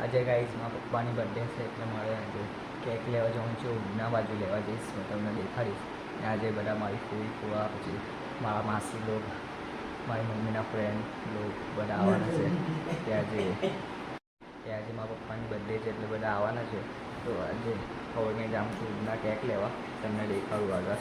આજે ગાઈઝ મારા પપ્પાની બર્થડે છે એટલે મારે આજે કેક લેવા જાઉં છું ઉના બાજુ લેવા જઈશ, હું તમને દેખાડીશ. ને આજે બધા મારી ફૂઈ ફૂવા, પછી મારા માસી લોક, મારી મમ્મીના ફ્રેન્ડ લોક બધા આવવાના છે. ત્યાં આજે ત્યાં આજે મારા પપ્પાની બર્થડે છે એટલે બધા આવવાના છે. તો આજે હવે મેં જાઉં છું ઉના કેક લેવા, તમને દેખાડું આગળ.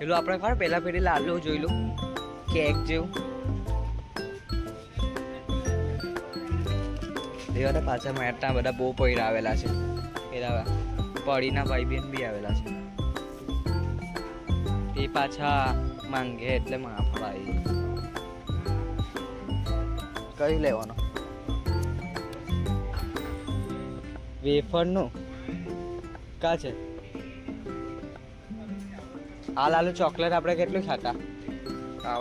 પેલું આપણે ખબર પહેલા પેલી લાલો જોઈ લો. કેક જેવું. એવા તો પાછા મેટના બધા બહુ પૈડા આવેલા છે. પેલા પડીના ભાઈ બેન બી આવેલા છે. તે પાછા માંગે એટલે માફાઈ. કઈ લેવાનો? વેફરનું. કા છે? આ લાલુ ચોકલેટ આપણે કેટલું ખાતા? આ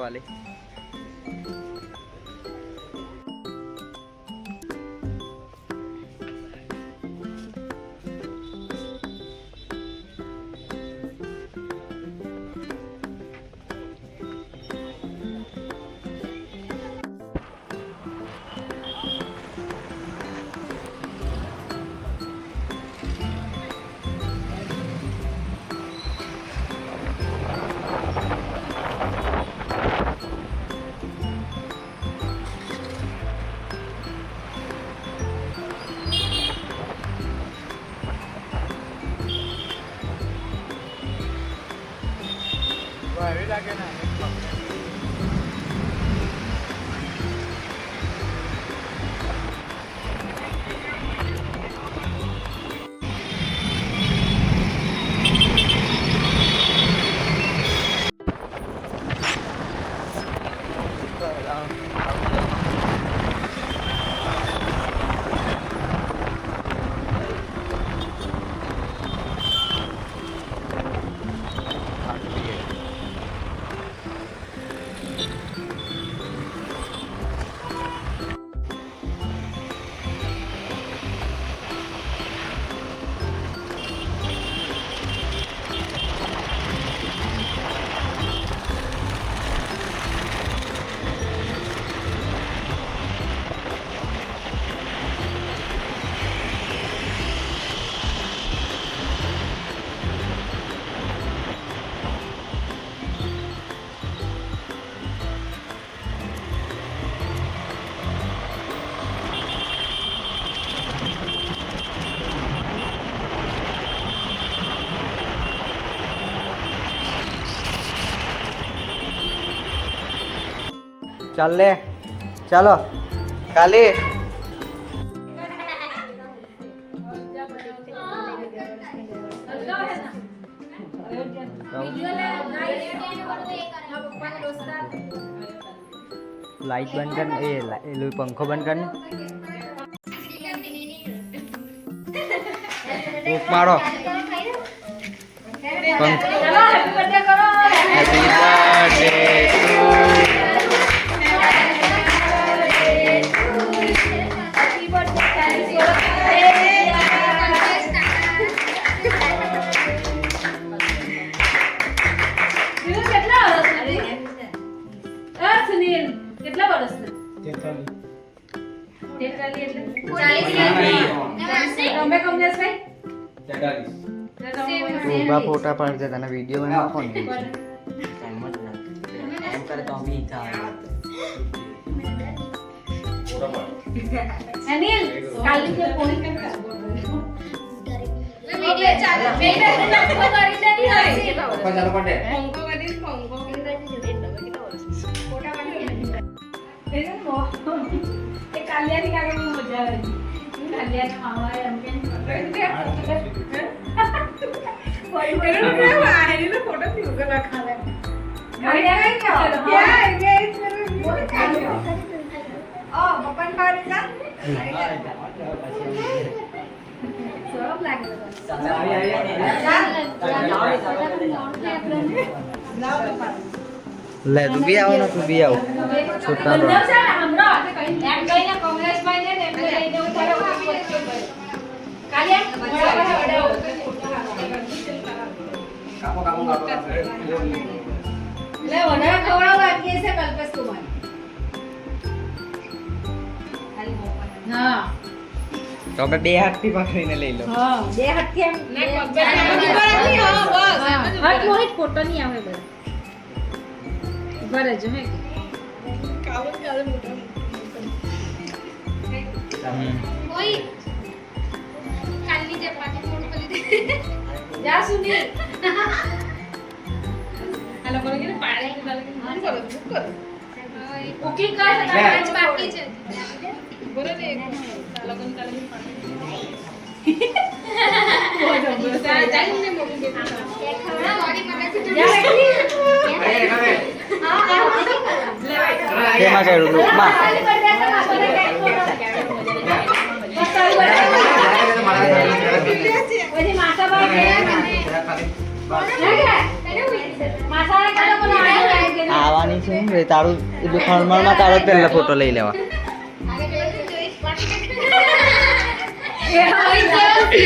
ચાલ લે. ચાલો. કાલે લાઈટ બંધ કર એ એલું પંખો બંધ કર ફૂંક મારો. હેપી બર્થડે ટુ ઊભા છે તને વીડિયો બનાવવા કોણ દે છે? એમ કરે તો બી થાય અનિલ કાલની જે પોણી કરતા ચાલુ પડે નો કાલિયાની કાગળની મજા આવે. એમ કે લે તું બી આવો ને તું બી આવ છોટા લો. બંધવ છે ને હમણાં એમ કહીને કમલેશભાઈ ને એમને લઈ જવું પડે ઉભી વચ્ચે પડે. કાલિયા કાપો કાપો કાપો એટલે વધારે ખવડાવવા બાકી હશે કલ્પેશ કુમાર હા તો આપણે બે હાથથી પકડીને લઈ લો હા બે હાથથી એમ હાથ મોહિત ફોટો નહીં આવે બધા ઉભા રહેજો હે હમ. જા સુનિલ આ લોકોને કીધું પાડે કે બાળકે શું કરો છો? যা শুনি হ্যালো করে গেলে পারে তাহলে মন করো চুপ করো ওকে কাজ কাজ বাকি আছে বলে দে লগন তাহলে পারে Terima. આવવાની છે ને તારું એટલું ખણમણમાં તારો જ પહેલા ફોટો લઈ લેવા એ હોય છે.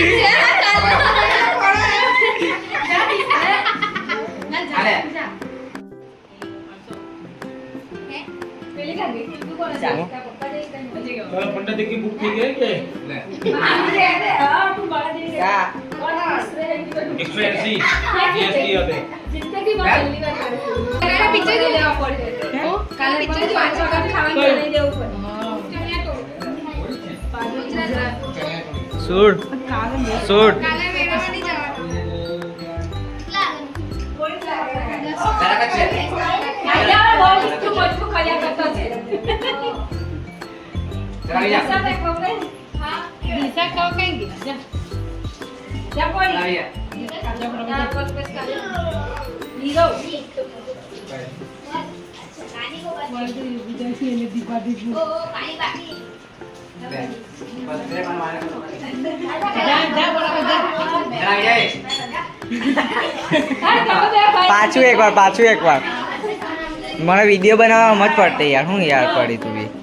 અરે પેલી चलो पंडित जी की बुक ठीक है के हाँ दे दे हाँ तुम बाहर दे दे और क्या एक्सपेंसी जीएसटी अबे ज़िंदगी बहुत जल्दी का अगर पीछे ले आओ पढ़ लेते हैं कल पीछे जो आज का भी खाना नहीं दे ऊपर। हाँ सूट। सूट तेरा का चेक आया बहुत इसको मुझको પાછું એકવાર પાછું એકવાર. મને વીડિયો બનાવવા મત પડતી યાર. હું યાર પડી તું બી.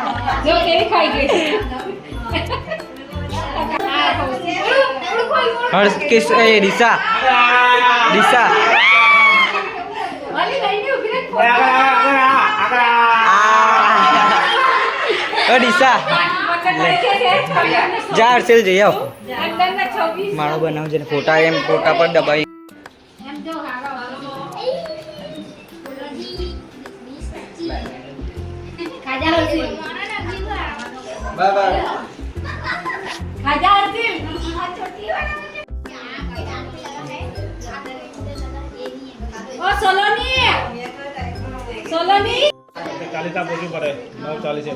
જો કેવી ખાઈ ગઈ. હર્ષ કિસ એ દિશા જા હર્ષિલ જઈ આવ. માળો બનાવજે ને ફોટા એમ ફોટા પર દબાવી ચાલીસ પૂછવું પડે નવ ચાલીસ તો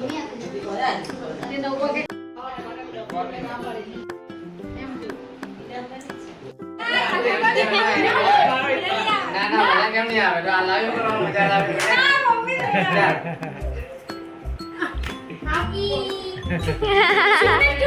ના ના મને કેમ નહીં આવે તો આ લાવી કરવાનું મજા લાવી એ 哈哈哈哈哈